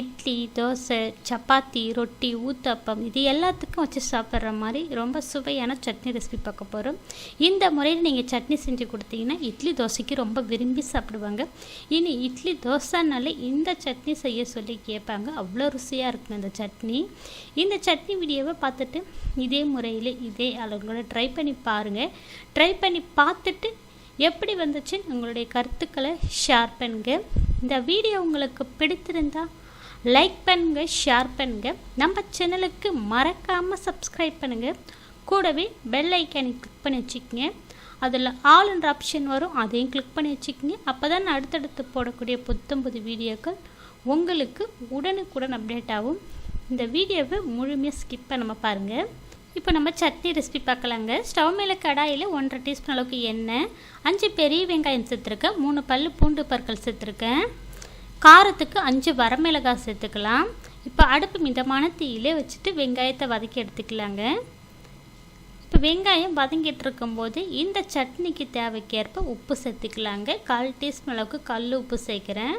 இட்லி தோசை சப்பாத்தி ரொட்டி ஊத்தப்பம் இது எல்லாத்துக்கும் வச்சு சாப்பிட்ற மாதிரி ரொம்ப சுவையான சட்னி ரெசிபி பார்க்க போகிறோம் இந்த முறையில் நீங்கள் சட்னி செஞ்சு கொடுத்தீங்கன்னா இட்லி தோசைக்கு ரொம்ப விரும்பி சாப்பிடுவாங்க. இனி இட்லி தோசைனாலே இந்த சட்னி செய்ய சொல்லி கேட்பாங்க. அவ்வளோ ருசியாக இருக்கும் இந்த சட்னி. இந்த சட்னி வீடியோவை பார்த்துட்டு இதே முறையில் இதே அளவுகளோட ட்ரை பண்ணி பாருங்கள் ட்ரை பண்ணி பார்த்துட்டு எப்படி வந்துச்சுன்னு உங்களுடைய கருத்துக்களை ஷேர் பண்ணுங்க. இந்த வீடியோ உங்களுக்கு பிடித்திருந்தா லைக் பண்ணுங்க ஷேர் பண்ணுங்க. நம்ம சேனலுக்கு மறக்காமல் சப்ஸ்கிரைப் பண்ணுங்க. கூடவே பெல் ஐக்கானை கிளிக் பண்ணி வச்சுக்கோங்க. அதில் ஆல்ன்ற ஆப்ஷன் வரும். அதையும் கிளிக் பண்ணி வச்சுக்கோங்க. அப்போ தான் அடுத்தடுத்து போடக்கூடிய புத்தம் புது வீடியோக்கள் உங்களுக்கு உடனுக்குடன் அப்டேட் ஆகும். இந்த வீடியோவை முழுமையாக ஸ்கிப் பண்ணாமல் பாருங்கள் இப்போ நம்ம சட்னி ரெசிபி பார்க்கலாங்க. ஸ்டவ் மேலே கடாயில் ஒன்றரை டீஸ்பூன் அளவுக்கு எண்ணெய் அஞ்சு பெரிய வெங்காயம் சேர்த்துருக்கேன் மூணு பல் பூண்டு பற்கள் சேர்த்துருக்கேன். காரத்துக்கு அஞ்சு வரமிளகாய் சேர்த்துக்கலாம். இப்போ அடுப்பு மிதமான தீயிலே வச்சுட்டு வெங்காயத்தை வதக்கி எடுத்துக்கலாங்க. இப்போ வெங்காயம் வதங்கிட்டு இருக்கும்போது இந்த சட்னிக்கு தேவைக்கேற்ப உப்பு சேர்த்துக்கலாங்க. கால் டீஸ்பூன் அளவுக்கு கல் உப்பு சேர்க்குறேன்.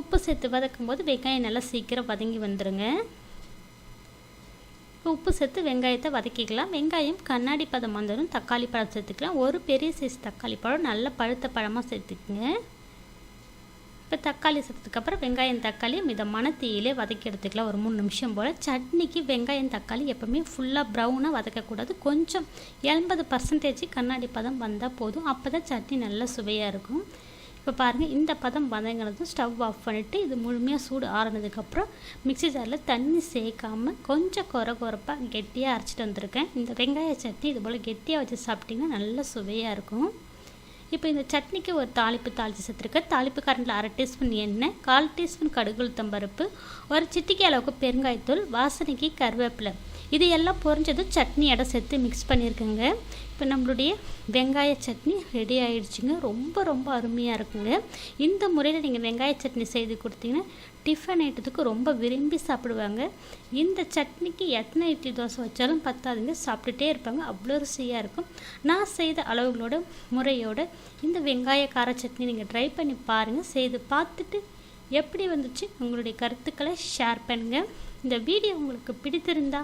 உப்பு சேர்த்து வதக்கும் போது வெங்காயம் நல்லா சீக்கிரம் வதங்கி வந்துடுங்க உப்பு சேர்த்து வெங்காயத்தை வதக்கிக்கலாம். வெங்காயம் கண்ணாடி பதம் வந்ததும் தக்காளி பழம் சேர்த்துக்கலாம். ஒரு பெரிய சைஸ் தக்காளி பழம் நல்ல பழுத்த பழமாக சேர்த்துக்குங்க. இப்போ தக்காளி சேர்த்ததுக்கப்புறம் வெங்காயம் தக்காளி மிதமான தீயிலே வதக்கி எடுத்துக்கலாம். ஒரு மூணு நிமிஷம் போல் சட்னிக்கு வெங்காயம் தக்காளி எப்போவுமே ஃபுல்லாக ப்ரௌனாக வதக்கக்கூடாது. கொஞ்சம் எண்பது பர்சன்டேஜ் கண்ணாடி பதம் வந்தால் போதும். அப்போ தான் சட்னி நல்லா சுவையாக இருக்கும். இப்போ பாருங்கள் இந்த பதம் வதங்கினதும் ஸ்டவ் ஆஃப் பண்ணிவிட்டு இது முழுமையாக சூடு ஆறினதுக்கப்புறம் மிக்சி ஜாரில் தண்ணி சேர்க்காமல் கொஞ்சம் குறை குறைப்பாக கெட்டியாக அரைச்சிட்டு வந்திருக்கேன். இந்த வெங்காய சட்னி இது போல் கெட்டியாக வச்சு சாப்பிட்டிங்கன்னா நல்ல சுவையாக இருக்கும். இப்போ இந்த சட்னிக்கு ஒரு தாளிப்பு தாளித்து சேர்த்துருக்கேன். தாளிப்பு கரண்டில் அரை டீஸ்பூன் எண்ணெய் கால் டீஸ்பூன் கடுகுளுத்தம் பருப்பு ஒரு சிட்டிக்கு அளவுக்கு பெருங்காயத்தூள் வாசனைக்கு கருவேப்பிலை. இது எல்லாம் பொரிஞ்சதும் சட்னி சேர்த்து மிக்ஸ் பண்ணியிருக்கேங்க. இப்போ நம்மளுடைய வெங்காய சட்னி ரெடி ஆகிடுச்சிங்க ரொம்ப ரொம்ப அருமையாக இருக்குங்க. இந்த முறையில் நீங்கள் வெங்காய சட்னி செய்து கொடுத்தீங்கன்னா டிஃபன் ஐட்டத்துக்கு ரொம்ப விரும்பி சாப்பிடுவாங்க. இந்த சட்னிக்கு எத்தனை இட்லி தோசை வச்சாலும் பத்தாதுங்க. சாப்பிட்டுட்டே இருப்பாங்க. அவ்வளோ ருசியாக இருக்கும். நான் செய்த அளவுகளோட முறையோட இந்த வெங்காய கார சட்னி நீங்கள் ட்ரை பண்ணி பாருங்கள் செய்து பார்த்துட்டு எப்படி வந்துச்சு? உங்களுடைய கருத்துக்களை ஷேர் பண்ணுங்கள் இந்த வீடியோ உங்களுக்கு பிடித்திருந்தா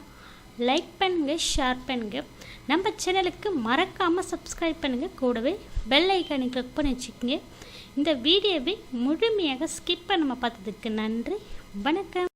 லைக் பண்ணுங்கள் ஷேர் பண்ணுங்கள் நம்ம சேனலுக்கு மறக்காமல் சப்ஸ்கிரைப் பண்ணுங்கள் கூடவே பெல் ஐக்கானை கிளிக் பண்ணி வச்சுக்கோங்க. இந்த வீடியோவை முழுமையாக ஸ்கிப் பண்ணாமல் பார்த்ததுக்கு நன்றி. வணக்கம்.